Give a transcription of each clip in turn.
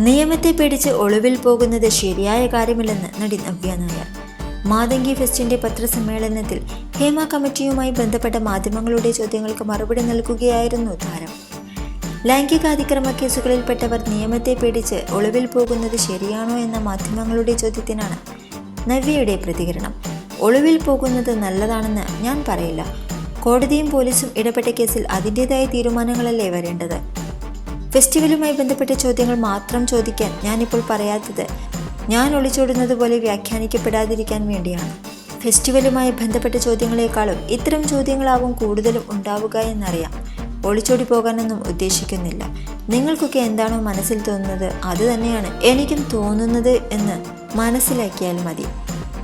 നിയമത്തെ പേടിച്ച് ഒളിവിൽ പോകുന്നത് ശരിയായ കാര്യമില്ലെന്ന് നടി നവ്യ നായർ. മാതങ്കി ഫെസ്റ്റിന്റെ പത്രസമ്മേളനത്തിൽ ഹേമ കമ്മിറ്റിയുമായി ബന്ധപ്പെട്ട മാധ്യമങ്ങളുടെ ചോദ്യങ്ങൾക്ക് മറുപടി നൽകുകയായിരുന്നു താരം. ലൈംഗികാതിക്രമ കേസുകളിൽപ്പെട്ടവർ നിയമത്തെ പേടിച്ച് ഒളിവിൽ പോകുന്നത് ശരിയാണോ എന്ന മാധ്യമങ്ങളുടെ ചോദ്യത്തിനാണ് നവ്യയുടെ പ്രതികരണം. ഒളിവിൽ പോകുന്നത് നല്ലതാണെന്ന് ഞാൻ പറയില്ല. കോടതിയും പോലീസും ഇടപെട്ട കേസിൽ അതിന്റെതായ തീരുമാനങ്ങളല്ലേ വരേണ്ടത്? ഫെസ്റ്റിവലുമായി ബന്ധപ്പെട്ട ചോദ്യങ്ങൾ മാത്രം ചോദിക്കാൻ ഞാനിപ്പോൾ പറയാത്തത് ഞാൻ ഒളിച്ചോടുന്നത് പോലെ വ്യാഖ്യാനിക്കപ്പെടാതിരിക്കാൻ വേണ്ടിയാണ്. ഫെസ്റ്റിവലുമായി ബന്ധപ്പെട്ട ചോദ്യങ്ങളെക്കാളും ഇത്തരം ചോദ്യങ്ങളാവും കൂടുതലും ഉണ്ടാവുക എന്നറിയാം. ഒളിച്ചോടി പോകാനൊന്നും ഉദ്ദേശിക്കുന്നില്ല. നിങ്ങൾക്കൊക്കെ എന്താണോ മനസ്സിൽ തോന്നുന്നത് അത് തന്നെയാണ് എനിക്കും തോന്നുന്നത് എന്ന് മനസ്സിലാക്കിയാൽ മതി.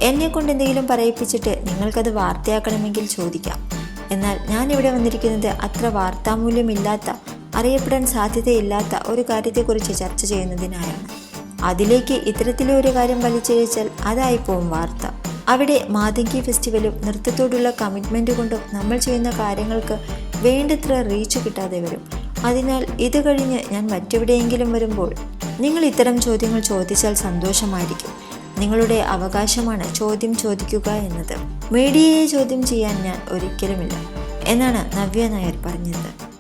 എന്നെ കൊണ്ട് എന്തെങ്കിലും പറയിപ്പിച്ചിട്ട് നിങ്ങൾക്കത് വാർത്തയാക്കണമെങ്കിൽ ചോദിക്കാം. എന്നാൽ ഞാൻ ഇവിടെ വന്നിരിക്കുന്നത് അത്ര വാർത്താമൂല്യമില്ലാത്ത അറിയപ്പെടാൻ സാധ്യതയില്ലാത്ത ഒരു കാര്യത്തെക്കുറിച്ച് ചർച്ച ചെയ്യുന്നതിനായാണ് അതിലേക്ക് ഇത്തരത്തിലെ ഒരു കാര്യം വലിച്ചിഴച്ചാൽ അതായിപ്പോവും വാർത്ത. അവിടെ മാതങ്കി ഫെസ്റ്റിവലും നൃത്തത്തോടുള്ള കമ്മിറ്റ്മെന്റ് കൊണ്ടും നമ്മൾ ചെയ്യുന്ന കാര്യങ്ങൾക്ക് വേണ്ടത്ര റീച്ച് കിട്ടാതെ വരും. അതിനാൽ ഇത് കഴിഞ്ഞ് ഞാൻ മറ്റെവിടെയെങ്കിലും വരുമ്പോൾ നിങ്ങൾ ഇത്തരം ചോദ്യങ്ങൾ ചോദിച്ചാൽ സന്തോഷമായിരിക്കും. നിങ്ങളുടെ അവകാശമാണ് ചോദ്യം ചോദിക്കുക എന്നത്. മീഡിയയെ ചോദ്യം ചെയ്യാൻ ഞാൻ ഒരിക്കലുമില്ല. എന്നാണ് നവ്യ നായർ പറഞ്ഞത്.